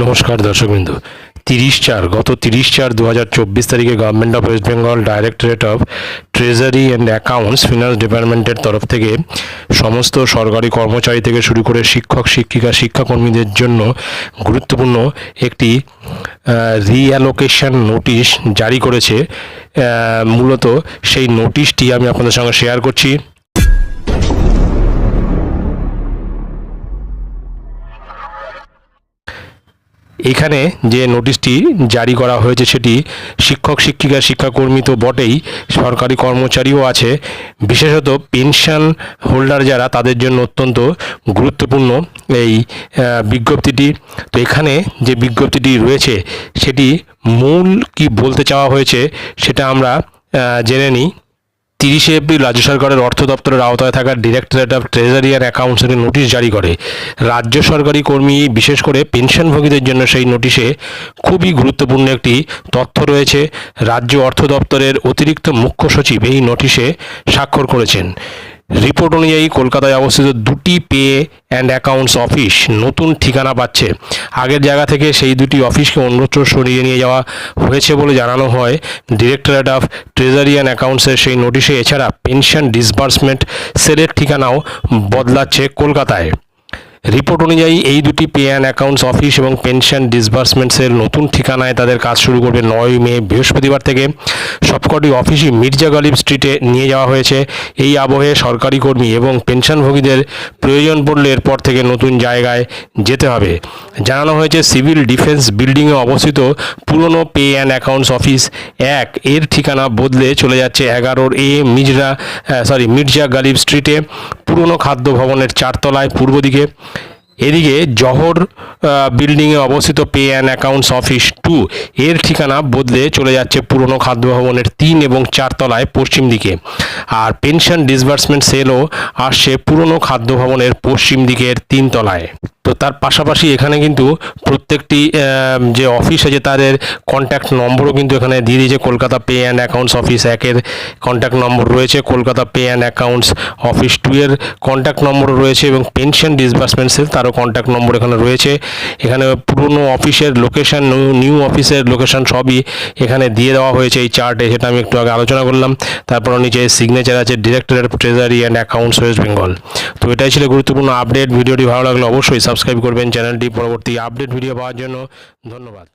নমস্কার দর্শকবৃন্দ। তিরিশ চার, গত তিরিশ চার দু হাজার চব্বিশ তারিখে government of West Bengal directorate of treasury and accounts finance ডিপার্টমেন্টের তরফ থেকে সমস্ত সরকারি কর্মচারী থেকে শুরু করে শিক্ষক, শিক্ষিকা, শিক্ষাকর্মীদের জন্য গুরুত্বপূর্ণ একটি রিঅ্যালোকেশন নোটিশ জারি করেছে। মূলত সেই নোটিশটি আমি আপনাদের সঙ্গে শেয়ার করছি। এখানে যে নোটিশটি জারি করা হয়েছে সেটি শিক্ষক, শিক্ষিকা, শিক্ষাকর্মী তো বটেই, সরকারি কর্মচারীও আছে। বিশেষত পেনশন হোল্ডার যারা, তাদের জন্য অত্যন্ত গুরুত্বপূর্ণ এই বিজ্ঞপ্তিটি। তো এখানে যে বিজ্ঞপ্তিটি রয়েছে, সেটি মূল কি বলতে চাওয়া হয়েছে, সেটা আমরা জেনে নিই। তিরিশে এপ্রিল রাজ্য সরকারের অর্থ দপ্তরের আওতায় থাকা ডিরেক্টরেট অফ ট্রেজারি অ্যান্ড অ্যাকাউন্টসের নোটিশ জারি করে। রাজ্য সরকারি কর্মী, বিশেষ করে পেনশনভোগীদের জন্য সেই নোটিশে খুবই গুরুত্বপূর্ণ একটি তথ্য রয়েছে। রাজ্য অর্থ দপ্তরের অতিরিক্ত মুখ্য সচিব এই নোটিশে স্বাক্ষর করেছেন। রিপোর্ট অনুযায়ী কলকাতায় অবস্থিত দুটি পে অ্যান্ড অ্যাকাউন্টস অফিস নতুন ঠিকানা পাচ্ছে। আগের জায়গা থেকে সেই দুটি অফিসকে অন্যত্র সরিয়ে নিয়ে যাওয়া হয়েছে বলে জানানো হয়। ডিরেক্টরেট অফ ট্রেজারি অ্যান্ড অ্যাকাউন্টসের সেই নোটিশে এছাড়া পেনশন ডিসবার্সমেন্ট সেলের ঠিকানাও বদলাচ্ছে কলকাতায়। রিপোর্ট অনুযায়ী এই দুটি পে অ্যান্ড অ্যাকাউন্টস, অফিস এবং পেনশন ডিসবার্সমেন্টসের নতুন ঠিকানায় তাদের কাজ শুরু করবে নয় মে, বৃহস্পতিবার থেকে। সবকটি অফিসই মির্জা গালিব স্ট্রিটে নিয়ে যাওয়া হয়েছে। এই আবহে সরকারি কর্মী এবং পেনশনভোগীদের প্রয়োজন পড়লে এরপর থেকে নতুন জায়গায় যেতে হবে। জানানো হয়েছে, সিভিল ডিফেন্স বিল্ডিংয়ে অবস্থিত পুরনো পে অ্যান্ড অ্যাকাউন্টস অফিস এক। এর ঠিকানা বদলে চলে যাচ্ছে এগারোর এ মিজরা সরি মির্জা গালিব স্ট্রিটে। পুরনো খাদ্য ভবনের চারতলায় পূর্ব দিকে। এদিকে জহর বিল্ডিংয়ে অবস্থিত pay and accounts office two এর ঠিকানা বদলে চলে যাচ্ছে পুরনো খাদ্য ভবনের তিন এবং চারতলায় পশ্চিম দিকে। আর পেনশন ডিসবার্সমেন্ট সেলও আসছে পুরনো খাদ্য ভবনের পশ্চিম দিকের তিন তলায় তো তার পাশাপাশি এখানে কিন্তু প্রত্যেকটি যে অফিস আছে তাদের কন্ট্যাক্ট নম্বরও কিন্তু এখানে দিয়ে দিয়েছে। Kolkata pay and accounts office একের কন্ট্যাক্ট নম্বর রয়েছে। Kolkata pay and accounts office two এর কন্ট্যাক্ট নম্বরও রয়েছে এবং পেনশন ডিসবার্সমেন্ট সেল তারও কন্ট্যাক্ট নম্বর এখানে রয়েছে। এখানে পুরনো অফিসের লোকেশন নিউ অফিসের লোকেশন সবই এখানে দিয়ে দেওয়া হয়েছে এই চার্টে সেটা আমি একটু আগে আলোচনা করলাম। তারপর নিচে সিগনেচার আছে directorate of treasury and accounts West Bengal তো এটাই ছিল গুরুত্বপূর্ণ আপডেট ভিডিওটি ভালো লাগলে অবশ্যই সাবস্ক্রাইব করবেন। চ্যানেলটি পরবর্তী আপডেট ভিডিও পাওয়ার জন্য ধন্যবাদ।